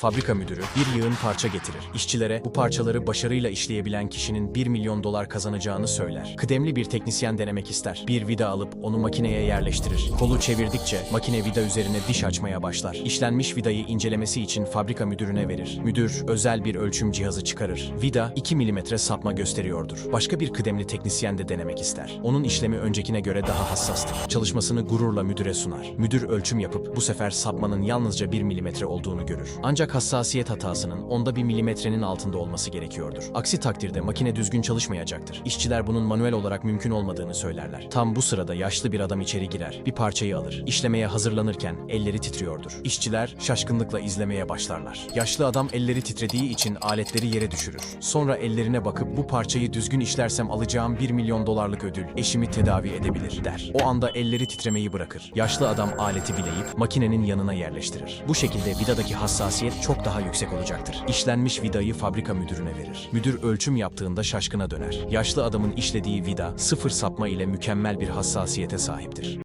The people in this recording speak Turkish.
Fabrika müdürü bir yığın parça getirir. İşçilere bu parçaları başarıyla işleyebilen kişinin 1 milyon dolar kazanacağını söyler. Kıdemli bir teknisyen denemek ister. Bir vida alıp onu makineye yerleştirir. Kolu çevirdikçe makine vida üzerine diş açmaya başlar. İşlenmiş vidayı incelemesi için fabrika müdürüne verir. Müdür özel bir ölçüm cihazı çıkarır. Vida 2 milimetre sapma gösteriyordur. Başka bir kıdemli teknisyen de denemek ister. Onun işlemi öncekine göre daha hassastır. Çalışmasını gururla müdüre sunar. Müdür ölçüm yapıp bu sefer sapmanın yalnızca 1 milimetre olduğunu görür. Ancak hassasiyet hatasının onda 1 milimetrenin altında olması gerekiyordur. Aksi takdirde makine düzgün çalışmayacaktır. İşçiler bunun manuel olarak mümkün olmadığını söylerler. Tam bu sırada yaşlı bir adam içeri girer. Bir parçayı alır. İşlemeye hazırlanırken elleri titriyordur. İşçiler şaşkınlıkla izlemeye başlarlar. Yaşlı adam elleri titrediği için aletleri yere düşürür. Sonra ellerine bakıp bu parçayı düzgün işlersem alacağım 1 milyon dolarlık ödül eşimi tedavi edebilir der. O anda elleri titremeyi bırakır. Yaşlı adam aleti bileyip makinenin yanına yerleştirir. Bu şekilde vidadaki hassasiyet çok daha yüksek olacaktır. İşlenmiş vidayı fabrika müdürüne verir. Müdür ölçüm yaptığında şaşkına döner. Yaşlı adamın işlediği vida sıfır sapma ile mükemmel bir hassasiyete sahiptir.